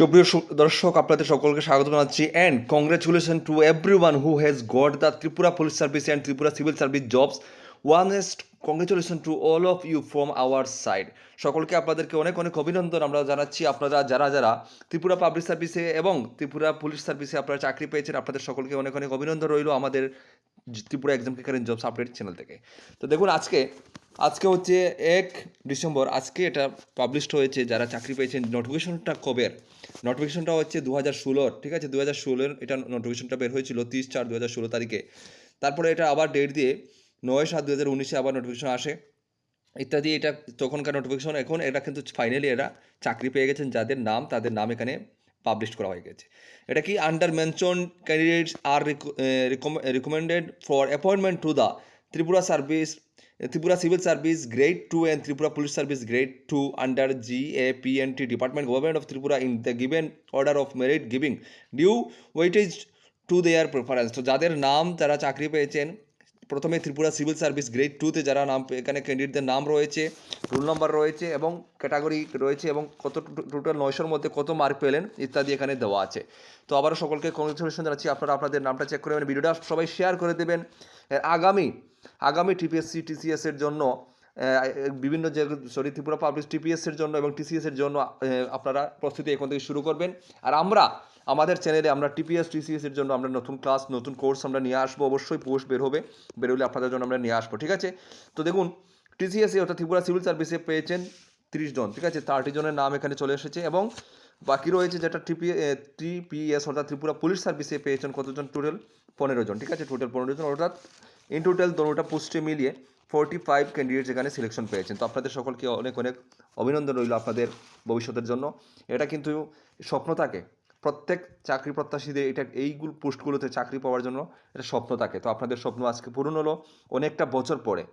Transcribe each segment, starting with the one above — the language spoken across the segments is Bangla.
সুপ্রিয় দর্শক, আপনাদের সকলকে স্বাগত জানাচ্ছি। And congratulation to every one who has got the Tripura police service and Tripura civil service jobs honest congratulation to all of you from our side সকলকে আপনাদেরকে অনেক অনেক অভিনন্দন। আমরা জানাচ্ছি আপনারা যারা যারা ত্রিপুরা পাবলিক সার্ভিসে এবং ত্রিপুরা পুলিশ সার্ভিসে আপনারা চাকরি পেয়েছেন, আপনাদের সকলকে অনেক অনেক অভিনন্দন রইল আমাদের ত্রিপুরা এক্সাম কিকারেন জবস আপডেট চ্যানেল থেকে। তো দেখুন, আজকে আজকে হচ্ছে এক ডিসেম্বর, আজকে এটা পাবলিশড হয়েছে যারা চাকরি পেয়েছেন নোটিফিকেশনটা কবের নোটিফিকেশনটা হচ্ছে দু হাজার ষোলোর ঠিক আছে? দু হাজার ষোলোর এটা নোটিফিকেশনটা বের হয়েছিল তিরিশ চার দু হাজার ষোলো তারিখে। তারপরে এটা আবার ডেট দিয়ে নয় সাত দু হাজার উনিশে আবার নোটিফিকেশন আসে। ইত্যাদি, এটা তখনকার নোটিফিকেশন এখন এটা কিন্তু ফাইনালি এরা চাকরি পেয়ে গেছেন, যাদের নাম, তাদের নাম এখানে পাবলিশ করা হয়ে গেছে। এটা কি under mention candidates are recommended for appointment to the Tripura service Tripura civil service grade two and Tripura police service grade two under G A P N T department government of Tripura in the given order of merit giving due weightage to their preference তো যাদের নাম তারা চাকরি পেয়েছেন, প্রথমে ত্রিপুরা সিভিল সার্ভিস গ্রেড টুতে যারা নাম, এখানে ক্যান্ডিডেটদের নাম রয়েছে রোল নাম্বার রয়েছে এবং ক্যাটাগরি রয়েছে এবং কত টোটাল নয়শোর মধ্যে কত মার্ক পেলেন ইত্যাদি এখানে দেওয়া আছে। তো আবারও সকলকে কংগ্রেচুলেশন জানাচ্ছি, আপনারা আপনাদের নামটা চেক করে ভিডিওটা সবাই শেয়ার করে দেবেন। আগামী আগামী টিপিএসসি টিসিএস এর জন্য বিভিন্ন যে, সরি, ত্রিপুরা পাবলিক টিপিএস এর জন্য এবং টিসিএস এর জন্য আপনারা প্রস্তুতি এখন থেকে শুরু করবেন। আর আমরা, আমাদের চ্যানেলে আমরা টিপিএস টিসিএস এর জন্য আমরা নতুন ক্লাস নতুন কোর্স আমরা নিয়ে আসব। অবশ্যই পোস্ট বের হবে। বেরোলে আপনাদের জন্য আমরা নিয়ে আসব, ঠিক আছে? তো দেখুন টিসিএসে অর্থাৎ ত্রিপুরা সিভিল সার্ভিসে পেয়েছেন তিরিশ জন, ঠিক আছে? থার্টি জনের নাম এখানে চলে এসেছে এবং বাকি রয়েছে যেটা টিপি টিপিএস অর্থাৎ ত্রিপুরা পুলিশ সার্ভিসে পেয়েছেন কতজন টোটাল পনেরো জন, ঠিক আছে? টোটাল পনেরো জন, অর্থাৎ ইন টোটাল দোনোটা পোস্টে মিলিয়ে ফোরটি ফাইভ ক্যান্ডিডেট এখানে সিলেকশন পেয়েছেন। তো আপনাদের সকলকে অনেক অনেক অভিনন্দন রইল আপনাদের ভবিষ্যতের জন্য। এটা কিন্তু স্বপ্ন থাকে। প্রত্যেক চাকরি প্রত্যাশীদের এটা এইগুলো পোস্টগুলোতে চাকরি পাওয়ার জন্য এটা স্বপ্ন থাকে। তো আপনাদের স্বপ্ন আজকে পূরণ হলো অনেকটা বছর পরে।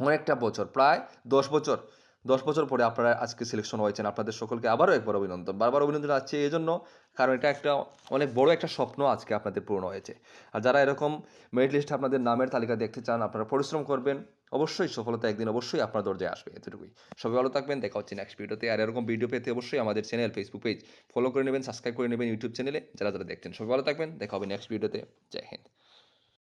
অনেকটা বছর, প্রায় দশ বছর। দশ বছর পরে আপনারা আজকে সিলেকশন হয়েছেন। আপনাদের সকলকে আবারও একবার অভিনন্দন। বারবার অভিনন্দন আছে এই জন্য, কারণ এটা একটা অনেক বড় একটা স্বপ্ন আজকে আপনাদের পূরণ হয়েছে। আর যারা এরকম মেরিট লিস্ট আপনাদের নামের তালিকা দেখতে চান, আপনারা পরিশ্রম করবেন। অবশ্যই সফলতা একদিন অবশ্যই আপনার দরজায় আসবে। এতটুকুই। সবাই ভালো থাকবেন। দেখা হচ্ছে নেক্সট ভিডিওতে আর এরকম ভিডিও পেতে অবশ্যই আমাদের চ্যানেল ফেসবুক পেজ ফলো করে নেবেন সাবস্ক্রাইব করে নেবেন ইউটিউব চ্যানেলে যারা যারা দেখছেন, সবাই ভালো থাকবেন। দেখা হবে নেক্সট ভিডিওতে জয় হিন্দ।